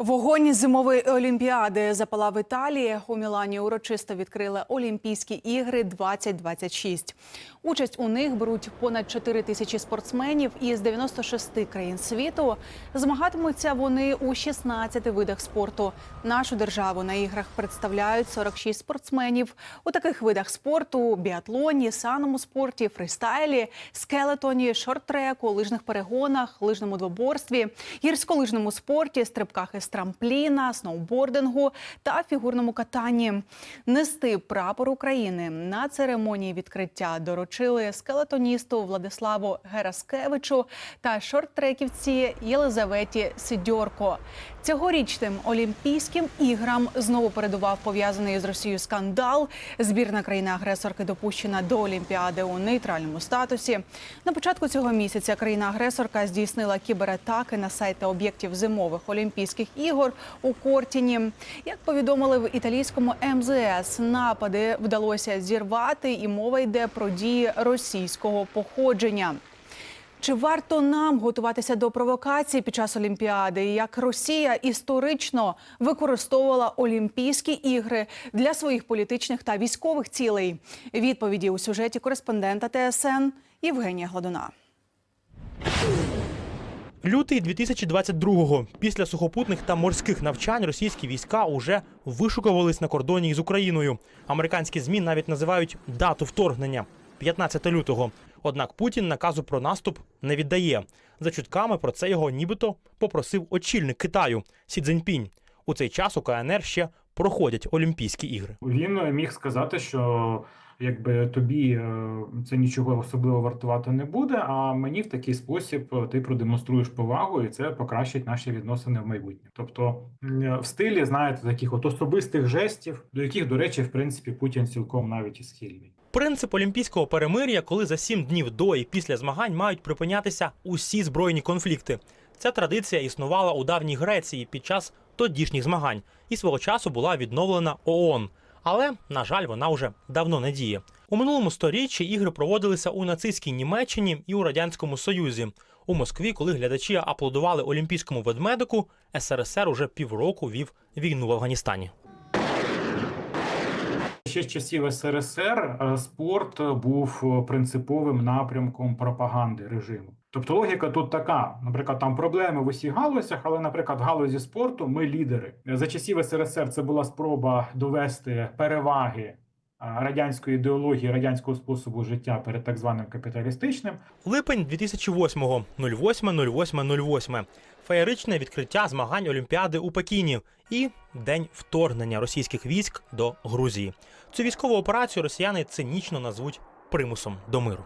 Вогонь зимової олімпіади запалав в Італії. У Мілані урочисто відкрили Олімпійські ігри 2026. Участь у них беруть понад 4 тисячі спортсменів із 96 країн світу. Змагатимуться вони у 16 видах спорту. Нашу державу на іграх представляють 46 спортсменів у таких видах спорту: біатлоні, саному спорті, фристайлі, скелетоні, шорт-треку, лижних перегонах, лижному двоборстві, гірськолижному спорті, стрибках із трампліна, сноубордингу та фігурному катанні. Нести прапор України на церемонії відкриття доручили скелетоністу Владиславу Гераскевичу та шорт-треківці Єлизаветі Сидьорко. Цьогорічним Олімпійським іграм знову передував пов'язаний з Росією скандал. Збірна країни-агресорки допущена до Олімпіади у нейтральному статусі. На початку цього місяця країна-агресорка здійснила кібератаки на сайти об'єктів зимових Олімпійських ігор у Кортіні. Як повідомили в італійському МЗС, напади вдалося зірвати, і мова йде про дії російського походження. Чи варто нам готуватися до провокацій під час Олімпіади? Як Росія історично використовувала Олімпійські ігри для своїх політичних та військових цілей? Відповіді у сюжеті кореспондента ТСН Євгенія Гладуна. Лютий 2022-го. Після сухопутних та морських навчань російські війська уже вишукувались на кордоні із Україною. Американські змі навіть називають дату вторгнення 15 лютого. Однак Путін наказу про наступ не віддає. За чутками про це його нібито попросив очільник Китаю Сі Цзіньпінь. У цей час у КНР ще проходять Олімпійські ігри. Він міг сказати, що якби тобі е, це нічого особливо вартувати не буде. А мені в такий спосіб е, ти продемонструєш повагу, і це покращить наші відносини в майбутнє. Тобто в стилі, знаєте, таких от особистих жестів, до яких, до речі, в принципі, Путін цілком навіть і схильний. Принцип олімпійського перемир'я, коли за сім днів до і після змагань мають припинятися усі збройні конфлікти. Ця традиція існувала у давній Греції під час тодішніх змагань і свого часу була відновлена ООН. Але, на жаль, вона вже давно не діє. У минулому сторіччі ігри проводилися у нацистській Німеччині і у радянському Союзі. У Москві, коли глядачі аплодували олімпійському ведмедику, СРСР уже півроку вів війну в Афганістані. Ще з часів СРСР е, спорт був е, принциповим напрямком пропаганди режиму. Тобто логіка тут така: наприклад, там проблеми в усіх галузях, але, наприклад, в галузі спорту ми лідери. За часів СРСР це була спроба довести переваги е, радянської ідеології, радянського способу життя перед так званим капіталістичним. Липень 2008-го, 08.08.08. Феєричне відкриття змагань Олімпіади у Пекіні і день вторгнення російських військ до Грузії. Цю військову операцію росіяни цинічно назвуть примусом до миру.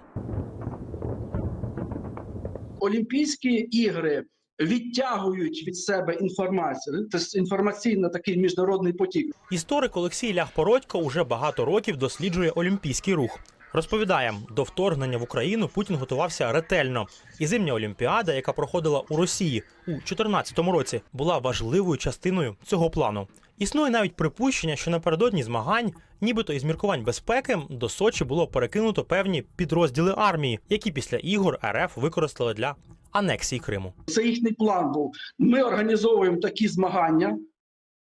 Олімпійські ігри відтягують від себе інформацію. Це інформаційно такий міжнародний потік. Історик Олексій Лях-Породько уже багато років досліджує олімпійський рух. Розповідає, до вторгнення в Україну Путін готувався ретельно, і зимня олімпіада, яка проходила у Росії у 2014 році, була важливою частиною цього плану. Існує навіть припущення, що напередодні змагань, нібито із міркувань безпеки, до Сочі було перекинуто певні підрозділи армії, які після ігор РФ використали для анексії Криму. Це їхній план був. Ми організовуємо такі змагання,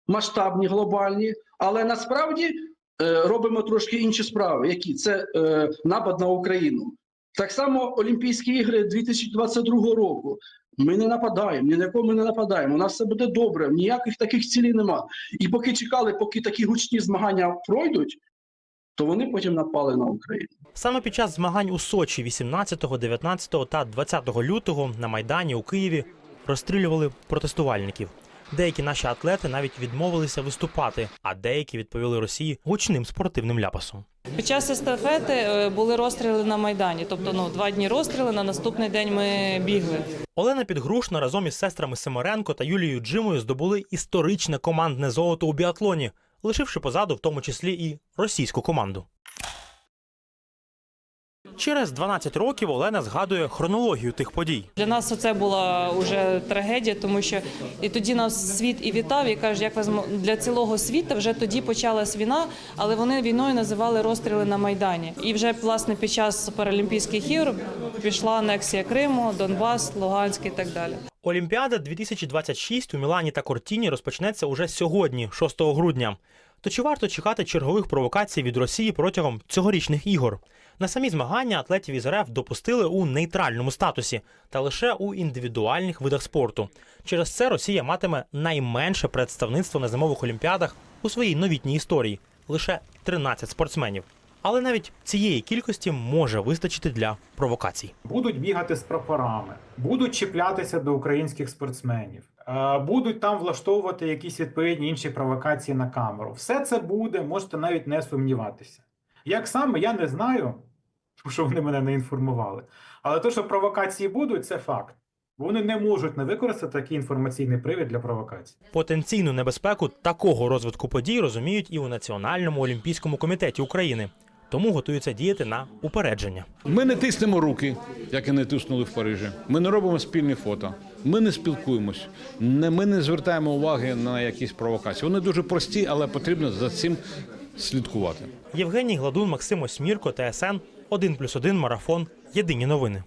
масштабні, глобальні, але насправді робимо трошки інші справи. Які це е, напад на Україну. Так само Олімпійські ігри 2022 року. Ми не нападаємо, ні на кого ми не нападаємо. У нас все буде добре, ніяких таких цілей нема. І поки чекали, поки такі гучні змагання пройдуть, то вони потім напали на Україну. Саме під час змагань у Сочі 18, 19 та 20 лютого на Майдані у Києві розстрілювали протестувальників. Деякі наші атлети навіть відмовилися виступати, а деякі відповіли Росії гучним спортивним ляпасом. Під час естафети е, були розстріли на майдані. Тобто, ну два дні розстріли. На наступний день ми бігли. Олена Підгрушна разом із сестрами Семеренко та Юлією Джимою здобули історичне командне золото у біатлоні, лишивши позаду в тому числі і російську команду. Через 12 років Олена згадує хронологію тих подій. Для нас це була вже трагедія, тому що і тоді нас світ і вітав, і каже, як змо- для цілого світу вже тоді почалась війна, але вони війною називали розстріли на майдані. І вже власне під час Паралімпійських ігор пішла анексія Криму, Донбас, Луганськ і так далі. Олімпіада 2026 у Мілані та Кортіні розпочнеться уже сьогодні, 6 грудня. То чи варто чекати чергових провокацій від Росії протягом цьогорічних ігор? На самі змагання атлетів із РФ допустили у нейтральному статусі та лише у індивідуальних видах спорту. Через це Росія матиме найменше представництво на зимових олімпіадах у своїй новітній історії лише 13 спортсменів. Але навіть цієї кількості може вистачити для провокацій. Будуть бігати з прапорами, будуть чіплятися до українських спортсменів, будуть там влаштовувати якісь відповідні інші провокації на камеру. Все це буде, можете навіть не сумніватися. Як саме, я не знаю, тому що вони мене не інформували. Але те, що провокації будуть, це факт. Вони не можуть не використати такий інформаційний привід для провокацій. Потенційну небезпеку такого розвитку подій розуміють і у Національному олімпійському комітеті України, тому готуються діяти на упередження. Ми не тиснемо руки, як і не тиснули в Парижі. Ми не робимо спільні фото. Ми не спілкуємось. Не, ми не звертаємо уваги на якісь провокації. Вони дуже прості, але потрібно за цим слідкувати. Євгеній Гладун, Максим Осьмірко, ТСН 1+,1 Марафон. Єдині новини.